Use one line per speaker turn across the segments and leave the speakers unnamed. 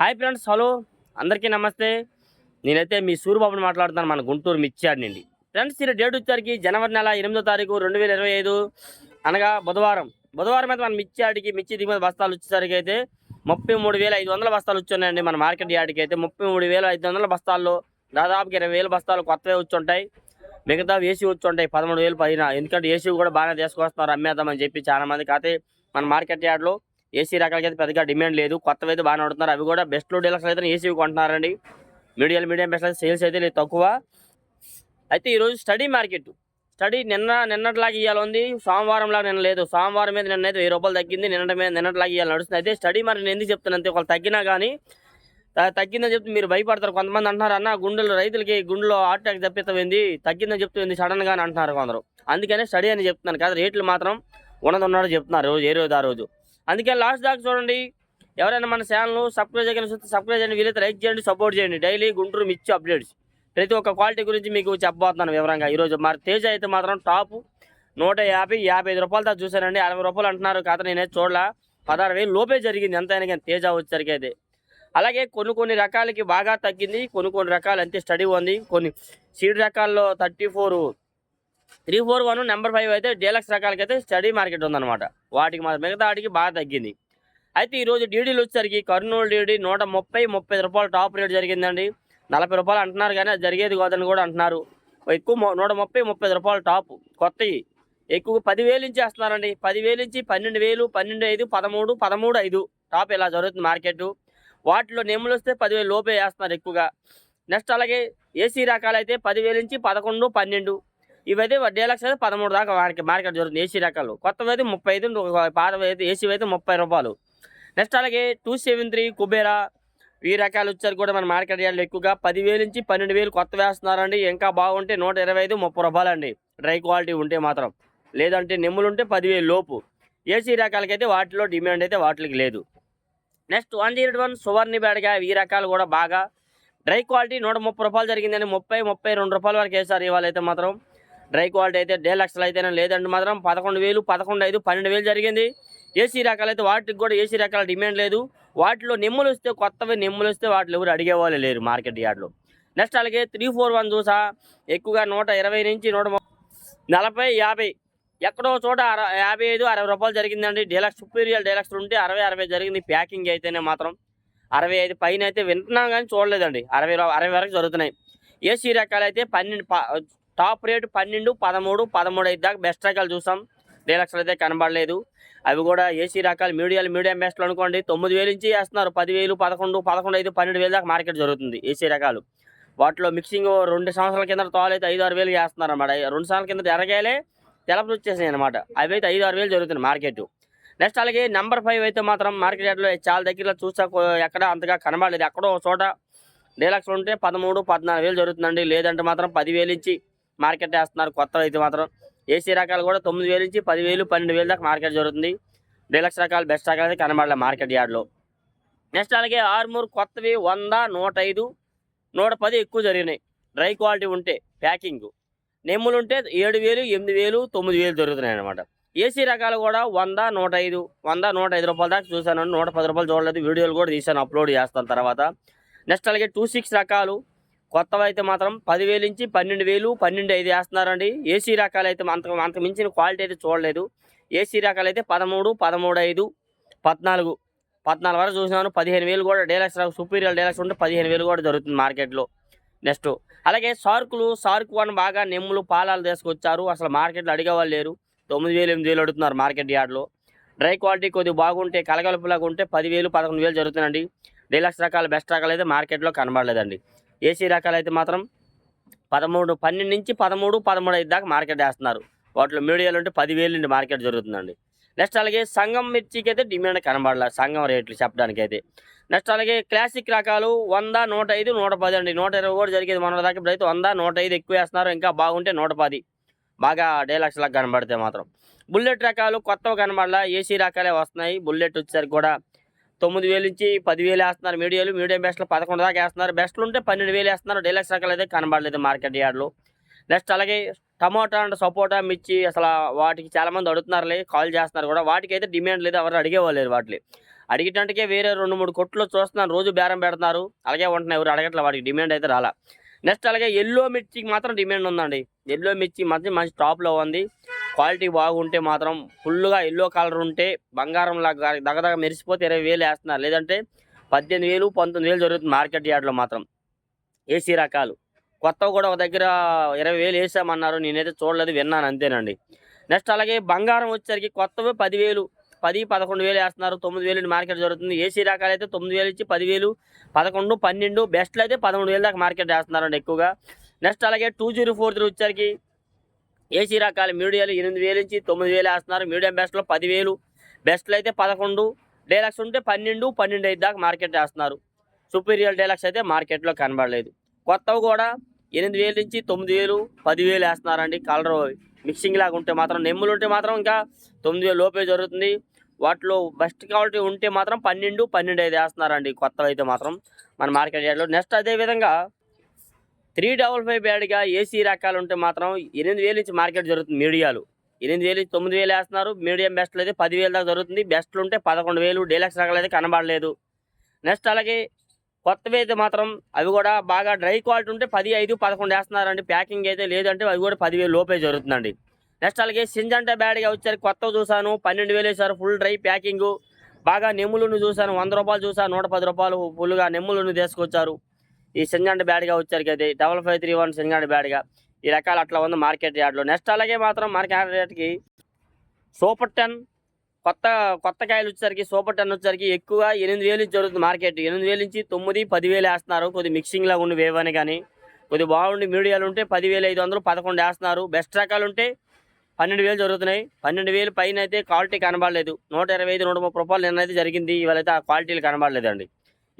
Hi friends hello. అందరికీ నమస్తే. నేనైతే మీ సూరిబాబుని మాట్లాడుతున్నాను మన గుంటూరు మిచ్చాడు నుండి. ఫ్రెండ్స్ ఈ డేట్ వచ్చేసరికి జనవరి నెల ఎనిమిదో తారీఖు రెండు వేల ఇరవై ఐదు. అనగా బుధవారం. బుధవారం అయితే మన మిచ్చాడికి మిర్చి దిగుమతి బస్తాలు వచ్చేసరికి అయితే ముప్పై మూడు వేల ఐదు వందల బస్తాలు వచ్చున్నాయండి మన మార్కెట్ యార్డ్కి అయితే ముప్పై మూడు వేల ఐదు వందల బస్తాల్లో దాదాపుకి ఇరవై వేల బస్తాలు కొత్తవే వచ్చుంటాయి. మిగతా ఏసీ వచ్చుంటాయి పదమూడు వేలు పైన. ఎందుకంటే ఏసీ కూడా బాగానే తీసుకొస్తున్నారు అమ్మేద్దామని చెప్పి చాలామంది. కాకపోతే మన మార్కెట్ యార్డ్లో ఏసీ రకాలకి అయితే పెద్దగా డిమాండ్ లేదు. కొత్తవి అయితే బాగానే ఉంటున్నారు అవి కూడా బెస్ట్లో డీలక్స్ అయితే ఏసీ కొంటున్నారండి మీడియం మీడియం బెస్ట్ అయితే సేల్స్ అయితే లేదు తక్కువ. అయితే ఈరోజు స్టడీ మార్కెట్ స్టడీ నిన్న నిన్నట్లాగా ఇవ్వాలి ఉంది. సోమవారం లాగా నిన్న లేదు. సోమవారం మీద నిన్న అయితే వెయ్యి రూపాయలు తగ్గింది. నిన్న మీద నిన్నట్లాగా ఇవ్వాలి నడుస్తుంది. అయితే స్టడీ మార్కెట్ నేను ఎందుకు చెప్తాను అంతే ఒకళ్ళు తగ్గినా కానీ తగ్గిందని చెప్తే మీరు భయపడతారు. కొంతమంది అంటున్నారు అన్న గుండెలు రైతులకి గుండెలో హార్ట్ అటాక్ తప్పిస్తుంది తగ్గిందని చెప్తుంది సడన్గా అని అంటున్నారు కొందరు. అందుకనే స్టడీ అని చెప్తున్నాను. కదా రేట్లు మాత్రం ఉన్నది ఉన్నాడు చెప్తున్నారు రోజు ఏ రోజు ఆ రోజు. అందుకే లాస్ట్ దాకా చూడండి. ఎవరైనా మన ఛానల్ సబ్స్క్రైబ్ చేయగలిగిన చూస్తే సబ్స్క్రైబ్ చేయండి వీలైతే లైక్ చేయండి సపోర్ట్ చేయండి. డైలీ గుంటూరు మిర్చి అప్డేట్స్. ప్రతి ఒక్క క్వాలిటీ గురించి మీకు చెప్పబోతున్నాను వివరంగా. ఈరోజు మరి తేజ అయితే మాత్రం టాప్ నూట యాభై యాభై ఐదు రూపాయలు దాకా చూశానండి. అరవై రూపాయలు అంటున్నారు. కాదు నేనే చూడలా. పదహారు వేలు లోపే జరిగింది. ఎంతైనా కానీ తేజ వచ్చేసరికి అయితే. అలాగే కొన్ని కొన్ని రకాలకి బాగా తగ్గింది. కొన్ని కొన్ని రకాలు అంతే స్టడీ ఉంది. కొన్ని సీడ్ రకాల్లో thirty four three four one number five అయితే డీలక్స్ రకాలకి అయితే స్టడీ మార్కెట్ ఉందన్నమాట. వాటికి మాత్రం మిగతా వాటికి బాగా తగ్గింది. అయితే ఈరోజు డీడీలు వచ్చేసరికి కర్నూలు డీడీ నూట ముప్పై ముప్పై రూపాయలు టాప్ రేట్ జరిగిందండి. నలభై రూపాయలు అంటున్నారు కానీ అది జరిగేది కాదని కూడా అంటున్నారు. ఎక్కువ నూట ముప్పై ముప్పై రూపాయలు టాప్ కొత్తవి ఎక్కువ పదివేలు నుంచి వేస్తున్నారండి. పదివేలు నుంచి పన్నెండు వేలు పన్నెండు ఐదు పదమూడు పదమూడు ఐదు టాప్ ఇలా జరుగుతుంది మార్కెట్. వాటిలో నెమ్ములు వస్తే పదివేలు లోపే వేస్తున్నారు ఎక్కువగా. నెక్స్ట్ అలాగే ఏసీ రకాలు అయితే పదివేలు నుంచి పదకొండు పన్నెండు ఇవైతే డీలక్స్ అయితే పదమూడు దాకా వారికి మార్కెట్ జరుగుతుంది. ఏసీ రకాలు. కొత్తవి అయితే ముప్పై ఐదు పాతవి అయితే ఏసీ అయితే ముప్పై రూపాయలు. నెక్స్ట్ అలాగే టూ సెవెన్ త్రీ కుబేరా ఈ రకాలు వచ్చారు కూడా మన మార్కెట్ యార్డ్లు ఎక్కువగా. పదివేలు నుంచి పన్నెండు వేలు కొత్త వేస్తున్నారండి. ఇంకా బాగుంటే నూట ఇరవై ఐదు ముప్పై రూపాయలు అండి డ్రై క్వాలిటీ ఉంటే మాత్రం. లేదంటే నెమ్ములు ఉంటే పదివేలు లోపు. ఏసీ రకాలకైతే వాటిలో డిమాండ్ అయితే వాటికి లేదు. నెక్స్ట్ వన్ జీరో వన్ సువర్ణి బేడగా ఈ రకాలు కూడా బాగా. డ్రై క్వాలిటీ నూట ముప్పై రూపాయలు జరిగిందండి. ముప్పై ముప్పై రెండు రూపాయల వరకు వేసారు ఇవాళ అయితే మాత్రం. డ్రై క్వాలిటీ అయితే డేలక్స్లు అయితేనే లేదంటే మాత్రం. పదకొండు వేలు పదకొండు ఐదు పన్నెండు వేలు జరిగింది. ఏసీ రకాలు అయితే వాటికి కూడా ఏసీ రకాల డిమాండ్ లేదు. వాటిలో నెమ్ములు వస్తే కొత్తవి నెమ్ములు వస్తే వాటిలో ఎవరు అడిగేవాళ్ళు లేరు మార్కెట్ యార్డ్లో. నెక్స్ట్ అలాగే త్రీ ఫోర్ వన్ చూసా. ఎక్కువగా నూట ఇరవై నుంచి నూట నలభై యాభై. ఎక్కడో చోట అర యాభై ఐదు అరవై రూపాయలు జరిగిందండి. డీలక్స్ సుపీరియర్ డీలక్స్ ఉంటే అరవై అరవై జరిగింది ప్యాకింగ్ అయితేనే మాత్రం. అరవై ఐదు పైన అయితే వింటున్నాం కానీ చూడలేదండి. అరవై అరవై వరకు జరుగుతున్నాయి. ఏసీ రకాలు అయితే పన్నెండు ప- టాప్ రేటు పన్నెండు పదమూడు పదమూడు ఐదు దాకా బెస్ట్ రకాలు చూసాం. డీలక్స్లు అయితే కనబడలేదు. అవి కూడా ఏసీ రకాలు మీడియాలు మీడియం బెస్ట్లు అనుకోండి. తొమ్మిది వేలు నుంచి వేస్తున్నారు పదివేలు పదకొండు పదకొండు ఐదు పన్నెండు వేలు దాకా మార్కెట్ జరుగుతుంది ఏసీ రకాలు. వాటిలో మిక్సింగ్ రెండు సంవత్సరాల కింద తోలైతే ఐదు ఆరు వేలు చేస్తున్నారు అనమాట రెండు సంవత్సరాల కింద ఎరగాయలే తెలపలు వచ్చేసాయి అనమాట అవి అయితే ఐదు ఆరు వేలు జరుగుతుంది మార్కెట్ నెక్స్ట్ అలాగే నెంబర్ ఫైవ్ అయితే మాత్రం మార్కెట్ యార్డ్లో చాలా దగ్గరలో చూసాకో ఎక్కడ అంతగా కనబడలేదు. ఎక్కడో చోట డీలక్స్ ఉంటే పదమూడు పద్నాలుగు వేలు జరుగుతుందండి. లేదంటే మాత్రం పదివేలు ఇచ్చి మార్కెట్ వేస్తున్నారు. కొత్తవి అయితే మాత్రం ఏసీ రకాలు కూడా తొమ్మిది వేలు నుంచి పదివేలు పన్నెండు వేలు దాకా మార్కెట్ జరుగుతుంది. డీలక్స్ రకాలు బెస్ట్ రకాలు అయితే కనబడలేదు మార్కెట్ యార్డ్లో. నెక్స్ట్ అలాగే ఆర్మూర్ కొత్తవి వంద నూట ఐదు నూట పది ఎక్కువ జరిగినాయి. డ్రై క్వాలిటీ ఉంటే ప్యాకింగ్. నెమ్ములు ఉంటే ఏడు వేలు ఎనిమిది వేలు తొమ్మిది వేలు దొరుకుతున్నాయి అనమాట ఏసీ రకాలు కూడా వంద నూట ఐదు వంద నూట ఐదు రూపాయల దాకా చూశాను. నూట పది రూపాయలు చూడలేదు. వీడియోలు కూడా తీశాను అప్లోడ్ చేస్తాను తర్వాత. నెక్స్ట్ అలాగే టూ సిక్స్ రకాలు కొత్తవి అయితే మాత్రం పదివేలు నుంచి పన్నెండు వేలు పన్నెండు ఐదు వేస్తున్నారండి. ఏసీ రకాలు అయితే అంత అంతకు మించిన క్వాలిటీ అయితే చూడలేదు. ఏసీ రకాలు అయితే పదమూడు పదమూడు ఐదు పద్నాలుగు పద్నాలుగు వరకు చూసినాను. పదిహేను వేలు కూడా డీలక్స్ సుపీరియర్ డీలక్స్ ఉంటే పదిహేను వేలు కూడా దొరుకుతుంది మార్కెట్లో. నెక్స్ట్. అలాగే సార్కులు సార్క్ వన్ బాగా నెమ్ములు పాలాలు తీసుకొచ్చారు. అసలు మార్కెట్లో అడిగేవాళ్ళు లేరు. తొమ్మిది వేలు ఎనిమిది వేలు అడుగుతున్నారు మార్కెట్ యార్డ్లో. డ్రై క్వాలిటీ కొద్దిగా బాగుంటే కలగలుపులాగా ఉంటే పదివేలు పదకొండు వేలు జరుగుతుందండి. డీలక్స్ రకాల బెస్ట్ రకాలు అయితే మార్కెట్లో కనబడలేదండి. ఏసీ రకాలు అయితే మాత్రం పదమూడు పన్నెండు నుంచి పదమూడు పదమూడు ఐదు దాకా మార్కెట్ వేస్తున్నారు. వాటిలో మీడియాలు ఉంటే పదివేలు నుండి మార్కెట్ జరుగుతుందండి. నెక్స్ట్ అలాగే సంగం మిర్చికి అయితే డిమాండ్ కనబడలేదు సంగం రేట్లు చెప్పడానికి అయితే నెక్స్ట్ అలాగే క్లాసిక్ రకాలు వంద నూట ఐదు నూట పది అండి. నూట ఇరవై కూడా జరిగేది మన దాకా ఇప్పుడు అయితే వంద నూట ఐదు ఎక్కువ వేస్తున్నారు. ఇంకా బాగుంటే నూట పది. బాగా డైలాక్స్ లాగా కనబడితే మాత్రం. బుల్లెట్ రకాలు కొత్తవి కనబడలా. ఏసీ రకాలే వస్తున్నాయి. బుల్లెట్ వచ్చేసరికి కూడా తొమ్మిది వేలు నుంచి పదివేలు వేస్తున్నారు మీడియాలు. మీడియం బెస్ట్లు పదకొండు దాకా వేస్తున్నారు. బెస్ట్లు ఉంటే పన్నెండు వేలు వేస్తున్నారు. డీలక్స్ రకాలు అయితే కనబడలేదు మార్కెట్ యార్డ్లో. నెక్స్ట్ అలాగే టమాటా అండ్ సపోటా మిర్చి అసలు వాటికి చాలామంది అడుగుతున్నారులే కాల్ చేస్తున్నారు కూడా. వాటికి అయితే డిమాండ్ లేదు. ఎవరు అడిగేవాళ్ళు వాటిని. అడిగేటందుకే వేరే రెండు మూడు కొట్లు చూస్తున్నాను రోజు బేరం పెడుతున్నారు. అలాగే ఉంటున్నాయి. ఎవరు అడగట్లే వాడికి డిమాండ్ అయితే రాలా. నెక్స్ట్ అలాగే ఎల్లో మిర్చికి మాత్రం డిమాండ్ ఉందండి. ఎల్లో మిర్చి మంచి మంచి టాప్లో ఉంది. క్వాలిటీ బాగుంటే మాత్రం ఫుల్గా ఎల్లో కలర్ ఉంటే బంగారం లాగా దగదగ మెరిసిపోతే ఇరవై వేలు వేస్తున్నారు. లేదంటే పద్దెనిమిది వేలు పంతొమ్మిది వేలు జరుగుతుంది మార్కెట్ యార్డ్లో మాత్రం. ఏసీ రకాలు. కొత్తవి కూడా ఒక దగ్గర ఇరవై వేలు వేసామన్నారు. నేనైతే చూడలేదు విన్నాను అంతేనండి. నెక్స్ట్ అలాగే బంగారం వచ్చేసరికి కొత్తవి పదివేలు పది పదకొండు వేలు వేస్తున్నారు. తొమ్మిది వేలు మార్కెట్ జరుగుతుంది. ఏసీ రకాలు అయితే తొమ్మిది వేలు ఇచ్చి పదివేలు పదకొండు పన్నెండు బెస్ట్లు అయితే పదమూడు వేలు దాకా మార్కెట్ వేస్తున్నారండి ఎక్కువగా. నెక్స్ట్ అలాగే టూ జీరో ఫోర్ త్రీ వచ్చేసరికి ఏసీ రకాల మీడియాలు ఎనిమిది వేలు నుంచి తొమ్మిది వేలు వేస్తున్నారు. మీడియం బెస్ట్లో పదివేలు బెస్ట్లు అయితే పదకొండు డైలాక్స్ ఉంటే పన్నెండు పన్నెండు ఐదు దాకా మార్కెట్ వేస్తున్నారు. సుపీరియర్ డైలాక్స్ అయితే మార్కెట్లో కనబడలేదు. కొత్తవి కూడా ఎనిమిది వేలు నుంచి తొమ్మిది వేలు పదివేలు వేస్తున్నారండి కలర్ మిక్సింగ్ లాగా ఉంటే మాత్రం నెమ్ములు ఉంటే మాత్రం ఇంకా తొమ్మిది వేలు లోపే జరుగుతుంది. వాటిలో బెస్ట్ క్వాలిటీ ఉంటే మాత్రం పన్నెండు పన్నెండు ఐదు వేస్తున్నారండి కొత్తవి అయితే మాత్రం మన మార్కెట్ యార్డ్లో. నెక్స్ట్ అదే విధంగా త్రీ డబల్ ఫైవ్ బ్యాడ్గా ఏసీ రకాలు ఉంటే మాత్రం ఎనిమిది వేలు నుంచి మార్కెట్ జరుగుతుంది మీడియాలు. ఎనిమిది వేలు నుంచి తొమ్మిది వేలు వేస్తున్నారు. మీడియం బెస్ట్లు అయితే పదివేలు దాకా జరుగుతుంది. బెస్ట్లు ఉంటే పదకొండు వేలు డీలక్స్ రకాలు అయితే కనబడలేదు. నెక్స్ట్ అలాగే కొత్తవి అయితే మాత్రం అవి కూడా బాగా డ్రై క్వాలిటీ ఉంటే పది ఐదు పదకొండు వేస్తున్నారండి. ప్యాకింగ్ అయితే లేదంటే అవి కూడా పదివేలు లోపే జరుగుతుందండి. నెక్స్ట్ అలాగే సింజంటా బ్యాడ్గా వచ్చారు కొత్తవి చూశాను. పన్నెండు వేలు వేసారు ఫుల్ డ్రై ప్యాకింగ్. బాగా నెమ్ములను చూశాను. వంద రూపాయలు చూశాను. నూట పది రూపాయలు ఫుల్గా నెమ్ములను తీసుకొచ్చారు. ఈ సింగండ్ బ్యాడ్గా వచ్చారు అది డబల్ ఫైవ్ త్రీ వన్ సింగండ్ బ్యాడ్గా. ఈ రకాలు అట్లా ఉంది మార్కెట్ యార్డ్లో. నెక్స్ట్ అలాగే మాత్రం మార్కెట్ యార్డ్కి సూపర్ టెన్ కొత్త కొత్త కాయలు వచ్చేసరికి సూపర్ టెన్ వచ్చేసరికి ఎక్కువ ఎనిమిది వేలు నుంచి జరుగుతుంది మార్కెట్. ఎనిమిది వేలు నుంచి తొమ్మిది పదివేలు వేస్తున్నారు. కొద్ది మిక్సింగ్లా ఉండి వేవని కానీ. కొద్ది బాగుండి మీడియాలు ఉంటే పదివేలు ఐదు వందలు పదకొండు వేస్తున్నారు. బెస్ట్ రకాలు ఉంటే పన్నెండు వేలు జరుగుతున్నాయి. పన్నెండు వేలు పైన అయితే క్వాలిటీ కనబడలేదు. నూట ఇరవై ఐదు నూట ముప్పై రూపాయలు నిన్నైతే అయితే జరిగింది. ఇవాళ అయితే ఆ క్వాలిటీలు కనబడలేదండి.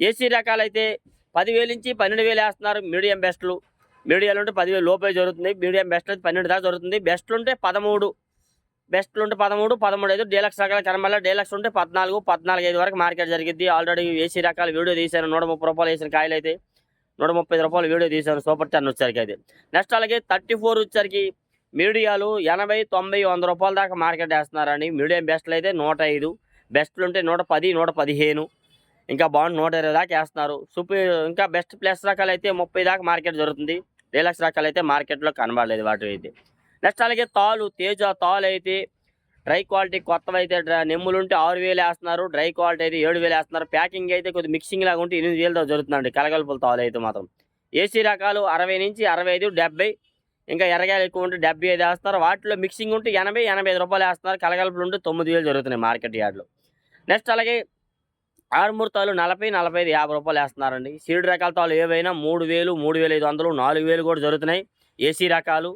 ఏసీ రకాలైతే పదివేలు నుంచి పన్నెండు వేలు వేస్తున్నారు మీడియం బెస్ట్లు. మీడియాలు ఉంటే పదివేలు లోపే జరుగుతుంది. మీడియం బెస్ట్ అయితే పన్నెండు దాకా జరుగుతుంది. బెస్ట్లు ఉంటే పదమూడు. బెస్ట్లు ఉంటే పదమూడు పదమూడు ఐదు డీలక్స్ రకాల కనబడాలి. డీలక్స్ ఉంటే పద్నాలుగు పద్నాలుగు ఐదు వరకు మార్కెట్ జరిగింది ఆల్రెడీ ఏసీ రకాల వీడియో తీశాను. నూట ముప్పై రూపాయలు వేసిన కాయలు అయితే నూట ముప్పై రూపాయలు వీడియో తీశాను. సూపర్ టెన్ వచ్చరికి అయితే నెక్స్ట్ అలాగే థర్టీ ఫోర్ వచ్చరికి మీడియాలు ఎనభై తొంభై వంద రూపాయల దాకా మార్కెట్ వేస్తున్నారండి. మీడియం బెస్ట్లు అయితే నూట ఐదు. బెస్ట్లు ఉంటే నూట పది నూట పదిహేను. ఇంకా బాగుంది. నూట ఇరవై దాకా వేస్తున్నారు. సూపర్ ఇంకా బెస్ట్ ప్లస్ రకాలు అయితే ముప్పై దాకా మార్కెట్ జరుగుతుంది డీలక్స్ రకాలు అయితే మార్కెట్లో కనబడలేదు వాటి అయితే. నెక్స్ట్ అలాగే తాలు తేజ తాలు అయితే డ్రై క్వాలిటీ కొత్తవి అయితే డ్ర- నెమ్ములు ఉంటే ఆరు వేలు వేస్తున్నారు. డ్రై క్వాలిటీ అయితే ఏడు వేలు వేస్తున్నారు. ప్యాకింగ్ అయితే కొద్దిగా మిక్సింగ్ లాగా ఉంటే ఎనిమిది వేలతో జరుగుతుందండి కలగలుపుల తాలు అయితే మాత్రం. ఏసీ రకాలు అరవై నుంచి అరవై ఐదు డెబ్బై. ఇంకా ఎరగాయలు ఎక్కువ ఉంటే డెబ్బై ఐదు వేస్తున్నారు. వాటిలో మిక్సింగ్ ఉంటే ఎనభై ఎనభై ఐదు రూపాయలు వేస్తున్నారు. కలగలుపులు ఉంటే తొమ్మిది వేలు జరుగుతున్నాయి మార్కెట్ యార్డ్లో. నెక్స్ట్ అలాగే ఆరుమూరు తాలు నలభై నలభై ఐదు యాభై రూపాయలు వేస్తున్నారండి. సీడ్ రకాల తాలు ఏవైనా మూడు వేలు మూడు వేల ఐదు వందలు నాలుగు వేలు కూడా జరుగుతున్నాయి. ఏసీ రకాలు.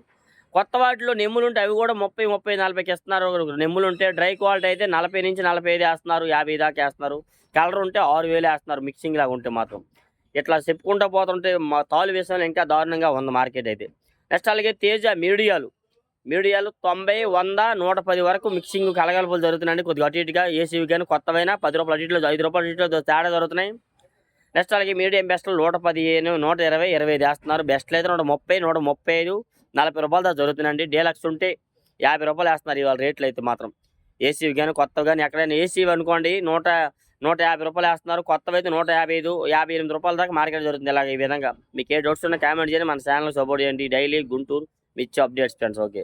కొత్త వాటిలో నెమ్ములు ఉంటే అవి కూడా ముప్పై ముప్పై నలభైకి ఇస్తున్నారు. నెమ్ములు ఉంటే డ్రై క్వాలిటీ అయితే నలభై నుంచి నలభై ఐదు వేస్తున్నారు యాభై దాకా వేస్తున్నారు. కలర్ ఉంటే ఆరు వేలు వేస్తున్నారు మిక్సింగ్ లాగా ఉంటే మాత్రం. ఇట్లా చెప్పుకుంటూ పోతుంటే మా తాలు విషయంలో ఇంకా దారుణంగా ఉంది మార్కెట్ అయితే. నెక్స్ట్ అలాగే తేజ మీడియాలు. మీడియాలు తొంభై వంద నూట పది వరకు మిక్సింగ్ కలగలుపులు జరుగుతున్నాయండి. కొద్దిగా అటు ఇటుగా ఏసీవి కానీ కొత్తవైనా పది రూపాయలు అటు ఇట్లో ఐదు రూపాయలు అటు తేడా జరుగుతున్నాయి. నెక్స్ట్ అలాగే మీడియం బెస్ట్లు నూట పదిహేను నూట ఇరవై ఇరవై ఐదు వేస్తున్నారు. బెస్ట్లు అయితే నూట ముప్పై నూట ముప్పై ఐదు నలభై రూపాయల దాకా జరుగుతుందండి డీలక్స్ ఉంటే యాభై రూపాయలు వేస్తున్నారు ఇవాళ రేట్లు అయితే మాత్రం. ఏసీవి కానీ కొత్తవి కానీ ఎక్కడైనా ఏసీవి అనుకోండి నూట నూట యాభై రూపాయలు వేస్తున్నారు. కొత్తవి అయితే నూట యాభై ఐదు యాభై ఎనిమిది రూపాయల దాకా మార్కెట్ జరుగుతుంది ఇలాగ ఈ విధంగా. మీకు ఏ డౌట్స్ ఉన్నా కామెంట్ చేయండి. మన ఛానల్ సపోర్ట్ చేయండి. డైలీ గుంటూరు మిర్చి అప్డేట్స్ ఫ్రెండ్స్ ఓకే